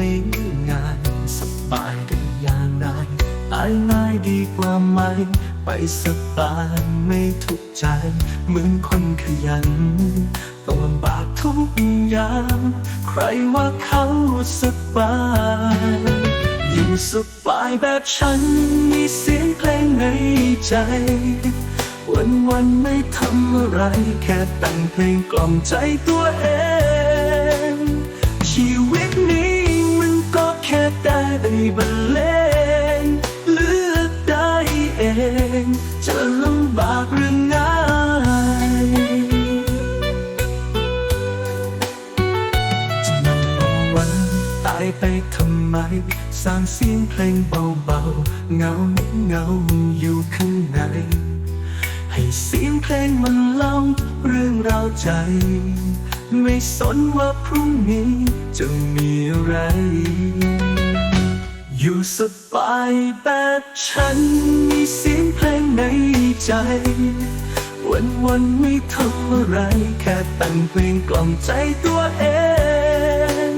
ไม่ลืงานสบายได้อย่างไรตายง่ายดีกว่าไหม ไปสบายไม่ทุกใจ เหมือนคนขยันต้องลำบากทุกอย่าง ใครว่าเขาสบายยิ่สบายแบบฉันมีเสียงเพลงในใจวันวันไม่ทำอะไร แค่แต่งเพลงกล่อมใจตัวเอง ได้บรรเลงเลือกได้เอง จะลำบากหรือง่ายจะนำเอวันตายไปทำไม สร้างเสียงเพลงเบาๆ เงาเงาอยู่ข้างใน ให้เสียงเพลงมันเล่าเรื่องราวใจไม่สนว่าพรุ่งนี้จะมีอะไร อยู่สบายแบบฉันมีเสียงเพลงในใจ วันวันไม่ทำอะไร แค่แต่งเพลงกล่อมใจตัวเอง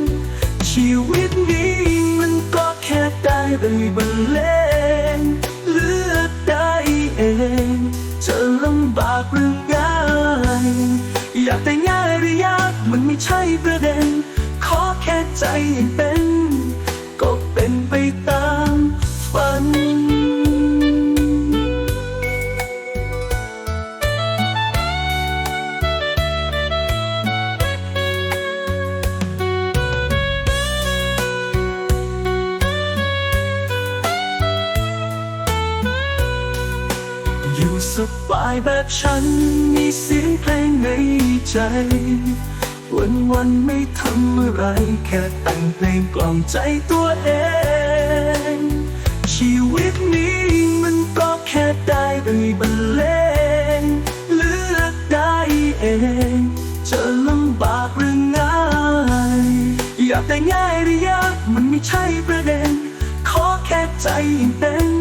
ชีวิตนี้มันก็แค่ได้ไปบรรเลงเลือกได้เอง จะลำบากหรือง่ายอยากแต่ง่ายหรือยากมันไม่ใช่ประเด็น ขอแค่ใจเป็น บายแบบฉันมีเสียงเพลงในใจ วันวันไม่ทำอะไร แค่แต่งเพลงกล่อมใจตัวเอง ชีวิตนี้มันก็แค่ได้ไปบรรเลงเลือกได้เอง จะลำบากหรือง่ายอยากแต่ง่ายหรือยากมันไม่ใช่ประเด็น ขอแค่ใจเป็น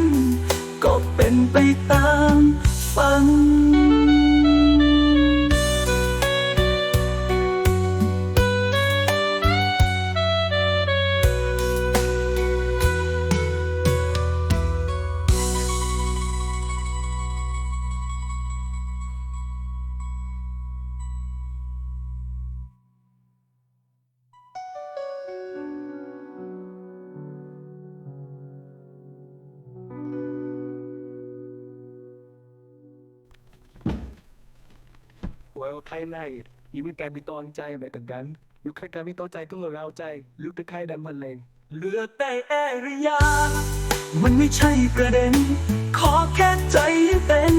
Well, Thailand, even can be tone ใจแบบกันยุคใครการมีตอนใจก็เราใจลุกตะไคร้ดำมันเลงเลือกได้เอริยา มันไม่ใช่ประเด็น ขอแค่ใจเป็น